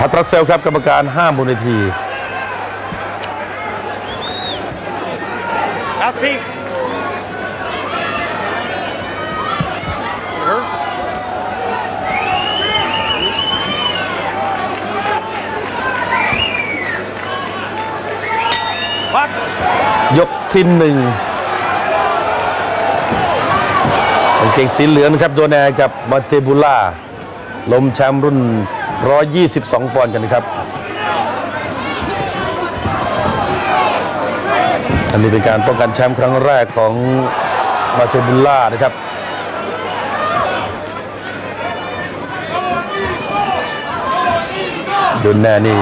พัทรเซลครับกรรมการห้ามบนเวที Out peak. Hurt. What? ยกที่หนึ่งกางเกงสีเหลืองนะครับโดนแอร์กับมาเทบูล่าลมแชมป์รุ่น 122 ปอนด์กันนะครับ อันนี้เป็นการป้องกันแชมป์ครั้งแรกของมาเทบูล่านะครับโดนแน่นี่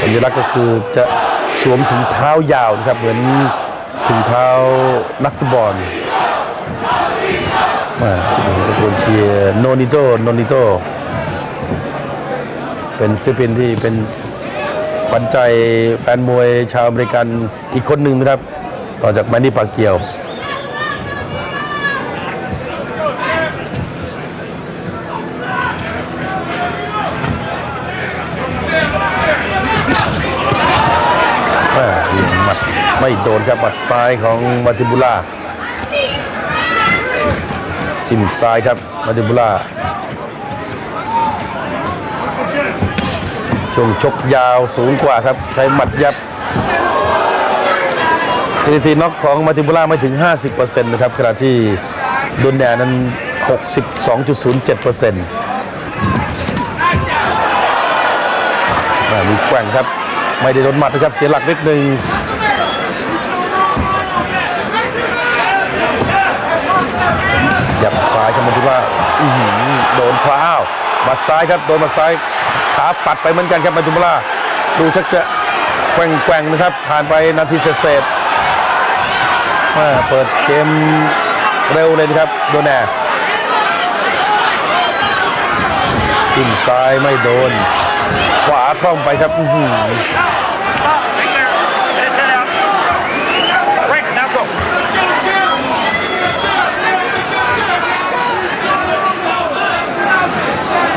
สัญลักษณ์ก็คือจะสวมถุงเท้ายาวนะครับ เหมือนถุงเท้านักฟุตบอลมาเสียงตะโกนเชียร์โนนิโตโนนิโต เป็นฟิลิปปินส์ที่เป็นขวัญใจแฟนมวยชาวอเมริกันอีกคนหนึ่งนะครับ ต่อจากแมนนี่ปากเกียวไม่โดนครับหมัดซ้ายของมาติบุล่าทิมซ้ายครับมาติบุล่า ช่วงชกยาวสูงกว่าครับ ใช้หมัดยับสถิติน็อกของมาติบุล่าไม่ถึง 50%นะครับขณะที่โดนแดนนั้น 62.07%อ่ามีแกว่งครับ ไม่ได้โดนหมัดนะครับ เสียหลักนิดนึงยับซ้ายครับมันถือว่าโดนพลาวหมัดซ้ายครับ โดนหมัดซ้าย ขาปัดไปเหมือนกันครับมาจุมล่าดูชักจะแกว่งแกว่งๆนะครับผ่านไปนาทีเศษๆอ่าเปิดเกมเร็วเลยนะครับโดนแน่จิ้นซ้ายไม่โดน ขวาท่องไปครับอื้อหือ Stop right there. Get his head out. Break it. Now go.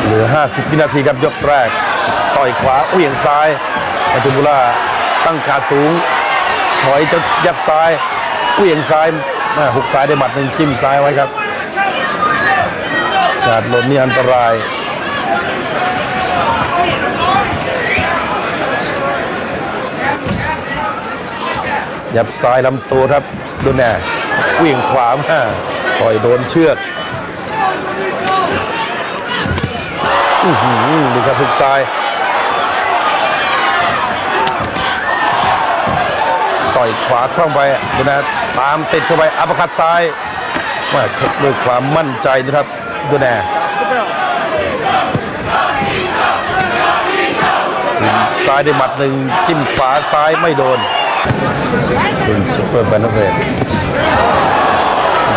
เห ลือ 50 วินาทีครับยกแรก ต่อยขวาเหวี่ยงซ้ายมาตุบุล่าตั้งขาสูง ถอยจะยับซ้ายเหวี่ยงซ้ายหุกซ้ายได้หมัดหนึ่งจิ้มซ้ายไว้ครับการหล่นนี่อันตรายยับซ้ายลำตัวครับดูแน่เวี่ยงขวามาต่อยโดนเชือก อื้อหือ ดูครับทุกซ้าย ต่อยขวาเข้าไปดูนะตามติดเข้าไปอัปคัดซ้ายมาชกด้วยความมั่นใจนะครับดูแน่ซ้ายได้หมัดหนึ่งจิ้มขวาซ้ายไม่โดนเป็นซุปเปอร์แบนเนอร์เวท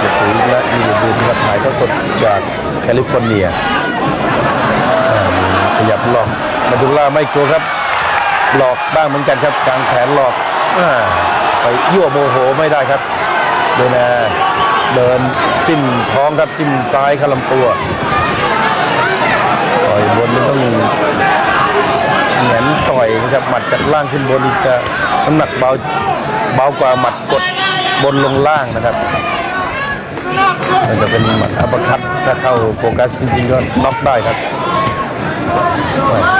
จะซื้อและมีเดือนรับถ่ายทอดสดจากแคลิฟอร์เนีย ขยับหลอกมาดุล่าไม่กลัวครับ หลอกบ้างเหมือนกันครับกลางแขนหลอกอไปยั่วโมโหไม่ได้ครับเดินแอร์เดินจิ้มท้องครับจิ้มซ้ายเข้าลำตัวต่อยบนนี่ต้องเหมือนต่อยนะครับหมัดจากล่างขึ้นบนจะน้ำหนักเบาเบากว่าหมัดกดบนลงล่างนะครับมันจะเป็นหมัดอัปเปร์คัตถ้าเข้าโฟกัสจริงๆก็น็อกได้ครับ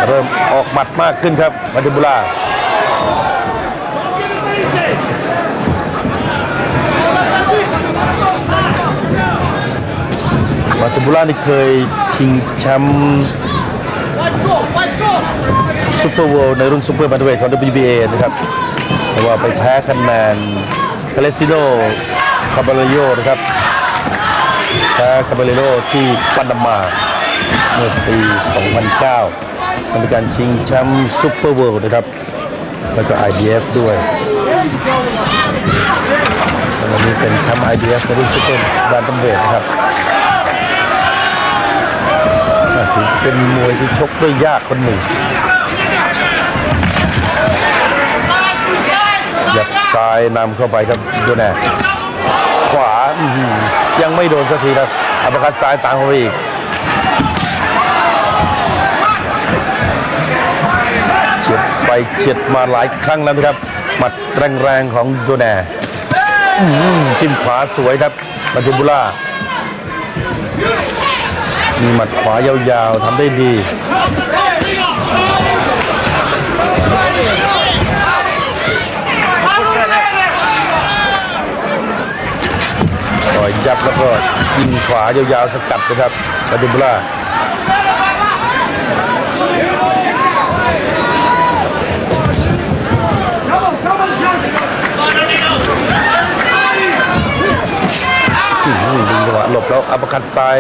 เริ่มออกหมัดมากขึ้นครับมาดิบุล่ามาดิบุล่านี่เคยชิงแชมป์ซูเปอร์เวิลด์ในรุ่นซูเปอร์บันเวทของ WBA นะครับแต่ว่าไปแพ้คะแนนคาเลซิโนคาบาเลโยนะครับแพ้คาบาเลโยที่ปันนามา เมื่อปี 2009มันเป็นการชิงแชมป์ซูเปอร์เวิลด์นะครับ แล้วก็ IBF ด้วยวันนี้เป็นแชมป์ IBF ในรุ่นซูเปอร์แบนตัมเวทนะครับถือเป็นมวยที่ชกได้ยากคนหนึ่งยับซ้ายนำเข้าไปครับดูแน่ขวายังไม่โดนสักทีครับอัปคัดซ้ายตามเข้าไปอีก ไปเฉียดมาหลายครั้งแล้วนะครับ หมัดแรงๆของโดแนอื้อหือจิ้มขวาสวยครับมาติบุล่ามีหมัดขวายาวๆทำได้ดีต่อยยับแล้วก็ยิงขวายาวๆสกัดนะครับมาติบุล่า อื้อหือ ดึงจังหวะหลบแล้วอัปเปร์คัดซ้าย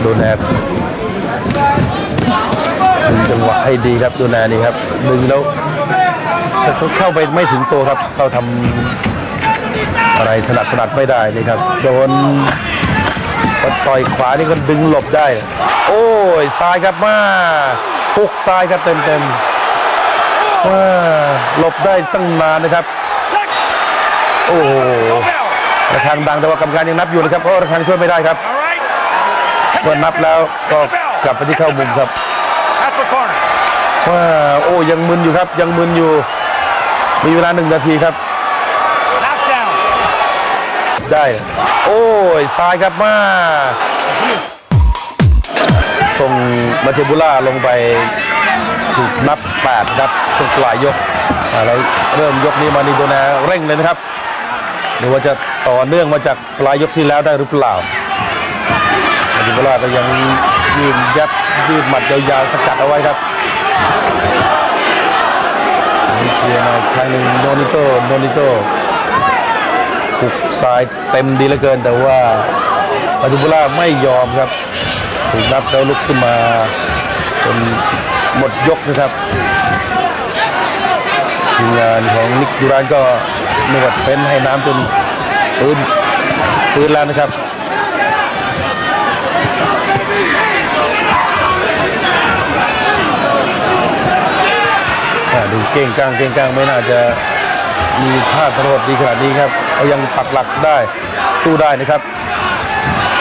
โดนแนดึงจังหวะให้ดีครับโดนแนนี่ครับดึงแล้วแต่เขาเข้าไปไม่ถึงตัวครับ เขาทำอะไรถนัดถนัดไม่ได้นี่ครับ โดนพอต่อยขวานี่ก็ดึงหลบได้ โอ้ยซ้ายครับมาพุกซ้ายครับเต็มเต็มว่าหลบได้ตั้งนานนะครับ โอ้ ระฆังดังแต่ว่ากรรมการยังนับอยู่นะครับเพราะระฆังช่วยไม่ได้ครับ All right. เมื่อนับแล้วก็กลับไปที่เข้ามุมครับ That's the corner. ว่าโอ้ยังมึนอยู่ครับ ยังมึนอยู่ มีเวลาหนึ่งนาทีครับ Knock down. ได้ โอ้ยซ้ายครับมาส่งมาเทบุล่าลงไปถูกนับแปดครับช่วงปลายยกอ่าแล้วเริ่มยกนี้มานิโดนาเร่งเลยนะครับ ดูว่าจะต่อเนื่องมาจากปลายยกที่แล้วได้หรือเปล่ามาเทบุล่าก็ยังยืนยัดยืดหมัดยาวๆสกัดเอาไว้ครับนี่เชียร์มาครั้งหนึ่งโนนิโตโนนิโตหุกซ้ายเต็มดีเหลือเกิน แต่ว่าปัตุบุล่าไม่ยอมครับถูกนับแล้วลุกขึ้นมาจนหมดยกนะครับทีมงานของนิกดูรานก็ นวดเฟ้นให้น้ำจนฟื้นฟื้นแล้วนะครับดูเก่งกลางเก่งกลางไม่น่าจะมีท่าทรหดดีขนาดนี้ครับเขายังปักหลักได้สู้ได้นะครับ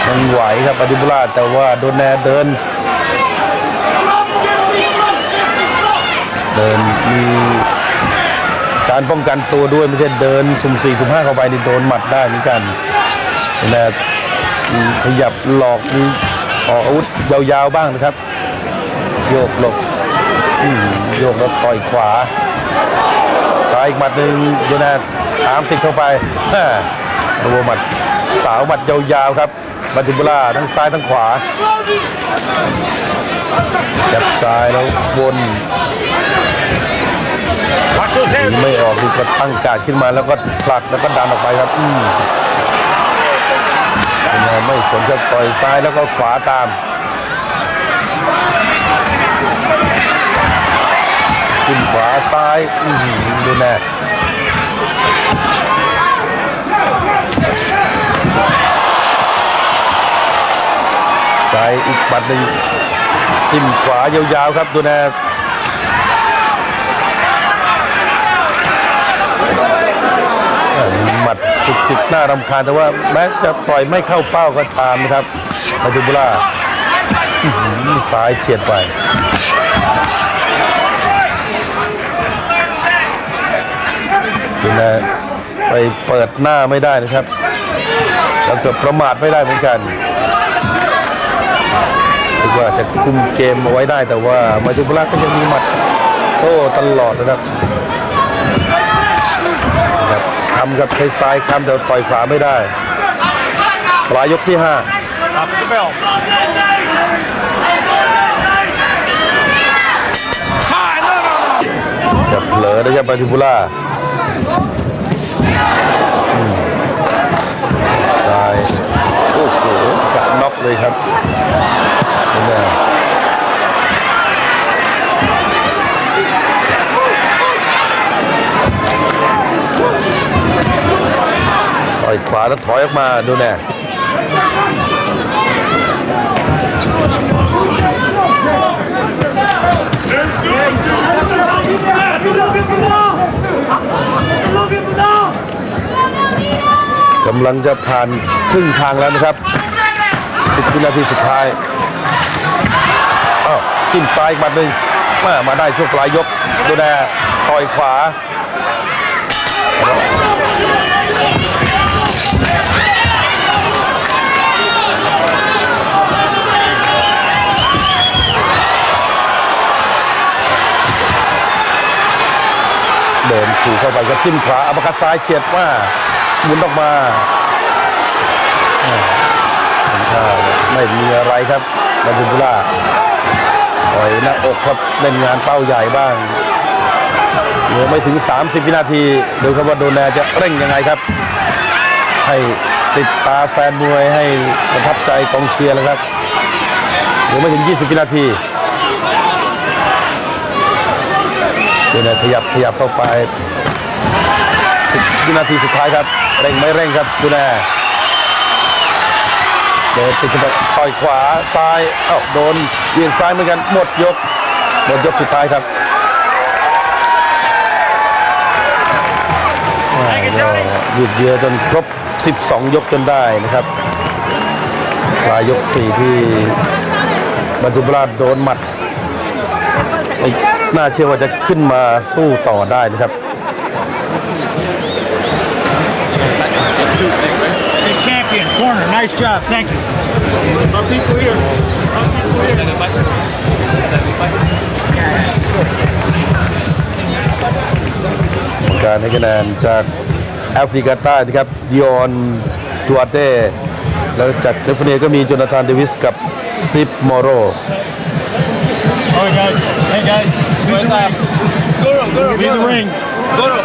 ยังไหวครับอดิบุราแต่ว่าโดนแนเดิน เดินมี การป้องกันตัวด้วยไม่ใช่เดินสุ่มสี่สุ่มห้าเข้าไปนี่โดนหมัดได้เหมือนกันแนมีขยับหลอกออกอาวุธยาวๆบ้างนะครับ โยกหลบโยกแล้วต่อยขวาซ้ายอีกหมัดหนึ่งโยนาตามติดเข้าไปฮ่าระบบหมัดสาวหมัดยาวๆครับบัติบุล่าทั้งซ้ายทั้งขวาจับซ้ายแล้ววน สี่ไม่ออกดีก็ตั้งการขึ้นมาแล้วก็ผลักแล้วก็ดันออกไปครับอืมเป็นไงไม่สนจะต่อยซ้ายแล้วก็ขวาตามขึ้นขวาซ้ายอื้อดูแน่ซ้ายอีกบัดหนึ่งจิ้มขวายาวๆครับดูแน่เอ่อหมัด จุกจิกน่ารำคาญแต่ว่าแม้จะปล่อยไม่เข้าเป้าก็ตามนะครับมาติบุล่าอื้อหือซ้ายเฉียดไปดูแลไปเปิดหน้าไม่ได้นะครับ แล้วก็ประมาทไม่ได้เหมือนกันคิดว่าจะคุมเกมเอาไว้ได้แต่ว่ามาจุบุระก็ยังมีหมัดโต้ตลอดนะครับ นะครับคำกับใช้ซ้ายค้ำแต่ต่อยขวาไม่ได้ปลายยกที่5 Top of the bell. Ah, no, no, no. กับเผลอนะครับมาจุบุระอืมซ้ายโอ้โหกะน็อกเลยครับนี่นะ ต่ อยขวาแล้วถอยออกมาดูแน่กำลังจะผ่านครึ่งทางแล้วนะครับ 10วินาทีสุดท้ายอ้าวจิ้มซ้ายอีกหมัดหนึ่งมามาได้ช่วงปลายยกโดแดต่อยขวา ดินขู่เข้าไปก็จิ้มขวาอัปคัดซ้ายเฉียดว่าหมุนออกมาอ่าเห็นท่าไม่มีอะไรครับมาจุบุล่าต่อยหน้าอกครับเล่นงานเป้าใหญ่บ้างเหลือไม่ถึง 30 วินาทีดูครับว่าโดนแนจะเร่งยังไงครับ ให้ติดตาแฟนมวยให้ประทับใจกองเชียร์แล้วครับเหลือไม่ถึง 20 วินาที ดูนะขยับขยับเข้าไปสิบวินาทีสุดท้ายครับ เร่งไม่เร่งครับดูนะเดินติดขึ้นไปต่อยขวาซ้ายเอ้าโดนเบี่ยงซ้ายเหมือนกันหมดยกหมดยกสุดท้ายครับอ่าก็ยืดเยื้อจนครบ 12 ยกจนได้นะครับปลายยก 4 ที่บันทุบราชโดนหมัด น่าเชื่อว่าจะขึ้นมาสู้ต่อได้นะครับ The champion, corner. Nice job. Thank you. Our people here. Our people here. การให้คะแนนจากแอฟริกาใต้นะครับยอนตูอาเต้แล้วจากแคลิฟอร์เนียก็มีโจนาธานเดวิสกับสตีฟมอร์โร All right, guys. Hey, guys. Goro, Goro, Be in the ring. Goro.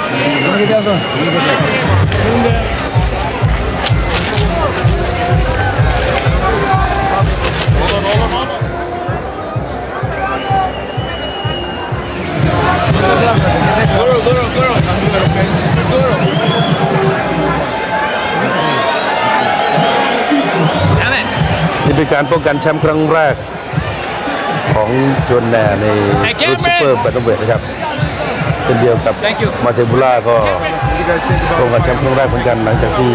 Goro, Goro, Goro. Goro. Damn it. นี่เป็นการป้องกันแชมป์ครั้งแรก ของโจนแนในรุ่นซูเปอร์แบทเทิลเวทนะครับเช่นเดียวกับ Thank you มาเทบุล่าก็ป้องกันแชมป์ครั้งแรกเหมือนกันหลังจากที่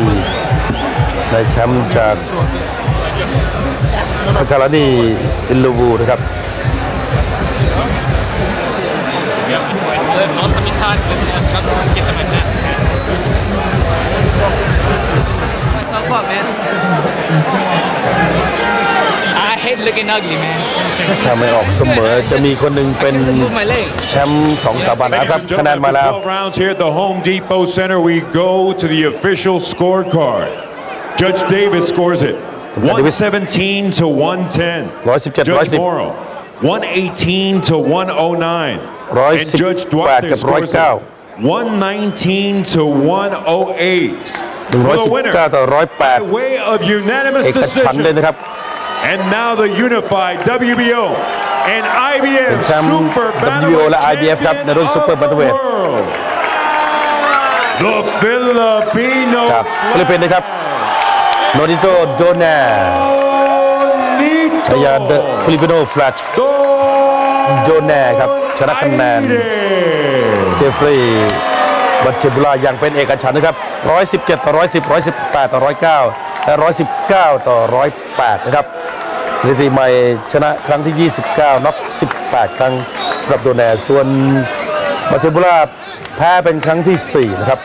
ได้แชมป์จากสกาลานีอินลูวูนะครับ Någonstans i min tand, jag kan inte med det. So far, man. I hate looking ugly, man. ถ้าไม่ออกเสมอจะมีคนหนึ่ง I เป็น can move my leg. แชมป์สองสถาบัน Ladies นะครับ and คะแนน gentlemen, มาแล้ว after 12 rounds here at the Home Depot Center, we go to the official scorecard. Judge Davis scores it 117 to 110. 117 Judge 110 Morrow 118 to 109. And Judge 118 Duarte กับ scores it 109 119 to 108. For the winner, 119ต่อ by way of 108 unanimous เอกฉันท์เลย decision. นะครับ And now the unified WBO and เป็น IBF แชมป์ Super WBO และ IBF ครับในรุ่น Super Bantamweight World. The Filipino จากฟิลิปปินส์นะครับโนริโตโจเนชายาเดอะฟิลิปปิโนแฟลชโจเนครับชนะคะแนนเจฟฟรีย์บัตเชบุลาอย่างเป็นเอกฉันท์นะครับ 117 ต่อ 110 118 ต่อ 109 และ 119 ต่อ 108 นะครับ สถิติใหม่ชนะครั้งที่ 29 นับ 18 ครั้งสำหรับโดแนส่วนมาเทบุราแพ้เป็นครั้งที่ 4 นะครับ